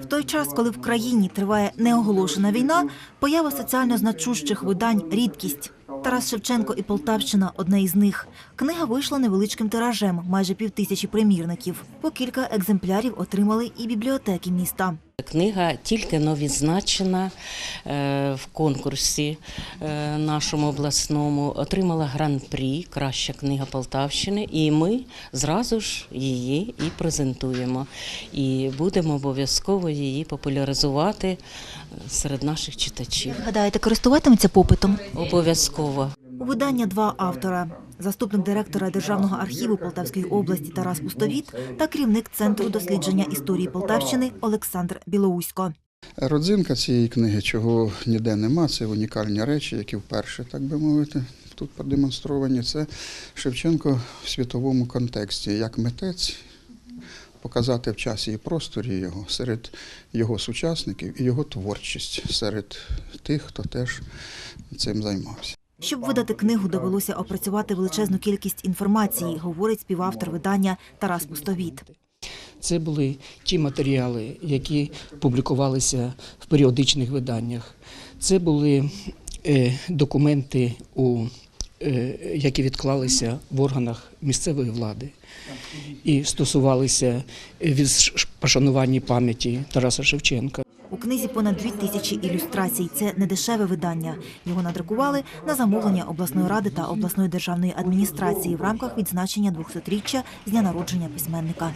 В той час, коли в країні триває неоголошена війна, поява соціально значущих видань рідкість. Тарас Шевченко і Полтавщина одне із них. Книга вийшла невеличким тиражем, майже півтисячі примірників. По кілька екземплярів отримали і бібліотеки міста. Книга тільки но відзначена е, в конкурсі е, нашому обласному, отримала гран-прі Краща книга Полтавщини, і ми зразу ж її і презентуємо. І будемо обов'язково її популяризувати е, серед наших читачів. Гадаєте, користуватиметься попитом? Обов'язково. У видання два автора: заступник директора Державного архіву Полтавської області Тарас Пустовіт та керівник центру дослідження історії Полтавщини Олександр Білоусько. Родзинка цієї книги, чого ніде нема, це унікальні речі, які вперше, так би мовити, тут продемонстровані. Це Шевченко в світовому контексті, як митець, показати в часі і просторі його серед його сучасників і його творчість серед тих, хто теж цим займався. Щоб видати книгу, довелося опрацювати величезну кількість інформації, говорить співавтор видання Тарас Пустовіт. Це були ті матеріали, які публікувалися в періодичних виданнях. Це були е, документи, е, які відклалися в органах місцевої влади і стосувалися від пошанування пам'яті Тараса Шевченка. У книзі понад дві тисячі ілюстрацій. Це не дешеве видання. Його надрукували на замовлення обласної ради та обласної державної адміністрації в рамках відзначення 200-річчя з дня народження письменника.